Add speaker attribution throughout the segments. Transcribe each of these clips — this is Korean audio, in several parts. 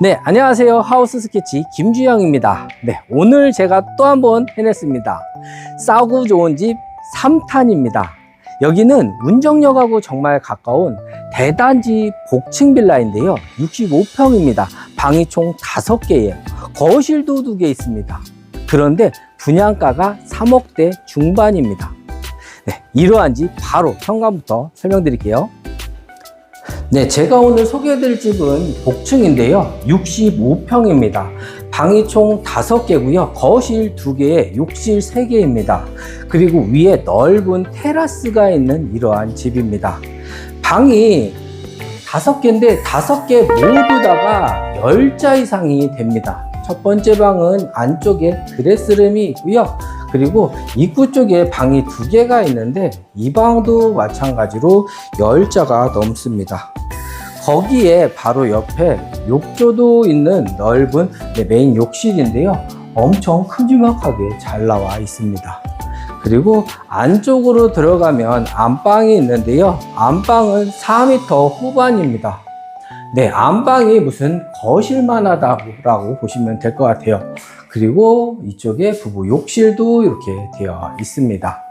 Speaker 1: 네, 안녕하세요. 하우스 스케치 김주영입니다. 네, 오늘 제가 또 한 번 해냈습니다. 싸고 좋은 집 3탄입니다. 여기는 문정역하고 정말 가까운 대단지 복층 빌라인데요. 65평입니다. 방이 총 5개예요. 거실도 2개 있습니다. 그런데 분양가가 3억대 중반입니다. 네, 이러한 집 바로 현관부터 설명드릴게요. 네, 제가 오늘 소개해드릴 집은 복층인데요. 65평입니다. 방이 총 5개고요. 거실 2개에 욕실 3개입니다. 그리고 위에 넓은 테라스가 있는 이러한 집입니다. 방이 5개인데 5개 모두 다가 10자 이상이 됩니다. 첫 번째 방은 안쪽에 드레스룸이 있고요. 그리고 입구 쪽에 방이 두 개가 있는데 이 방도 마찬가지로 10자가 넘습니다. 거기에 바로 옆에 욕조도 있는 넓은 네, 메인 욕실인데요. 엄청 큼지막하게 잘 나와 있습니다. 그리고 안쪽으로 들어가면 안방이 있는데요. 안방은 4m 후반입니다. 네, 안방이 무슨 거실만 하다고 보시면 될 것 같아요. 그리고 이쪽에 부부 욕실도 이렇게 되어 있습니다.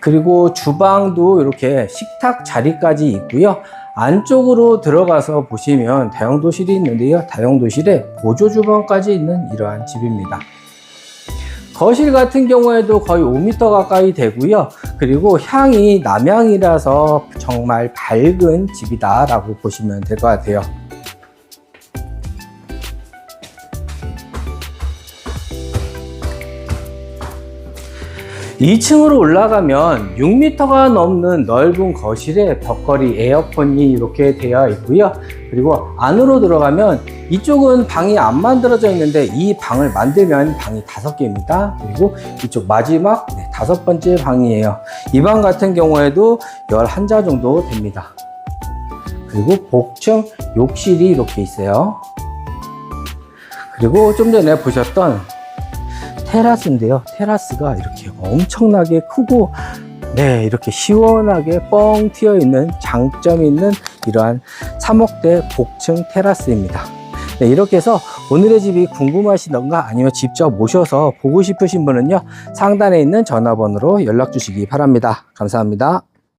Speaker 1: 그리고 주방도 이렇게 식탁 자리까지 있고요. 안쪽으로 들어가서 보시면 다용도실이 있는데요. 다용도실에 보조 주방까지 있는 이러한 집입니다. 거실 같은 경우에도 거의 5m 가까이 되고요. 그리고 향이 남향이라서 정말 밝은 집이다라고 보시면 될 것 같아요. 2층으로 올라가면 6m가 넘는 넓은 거실에 벽걸이 에어컨이 이렇게 되어 있고요. 그리고 안으로 들어가면 이쪽은 방이 안 만들어져 있는데 이 방을 만들면 방이 다섯 개입니다. 그리고 이쪽 마지막 네, 다섯 번째 방이에요. 이 방 같은 경우에도 11자 정도 됩니다. 그리고 복층 욕실이 이렇게 있어요. 그리고 좀 전에 보셨던 테라스인데요. 테라스가 이렇게 엄청나게 크고 네, 이렇게 시원하게 뻥 튀어 있는 장점이 있는 이러한 3억대 복층 테라스입니다. 네, 이렇게 해서 오늘의 집이 궁금하시던가 아니면 직접 모셔서 보고 싶으신 분은요, 상단에 있는 전화번호로 연락 주시기 바랍니다. 감사합니다.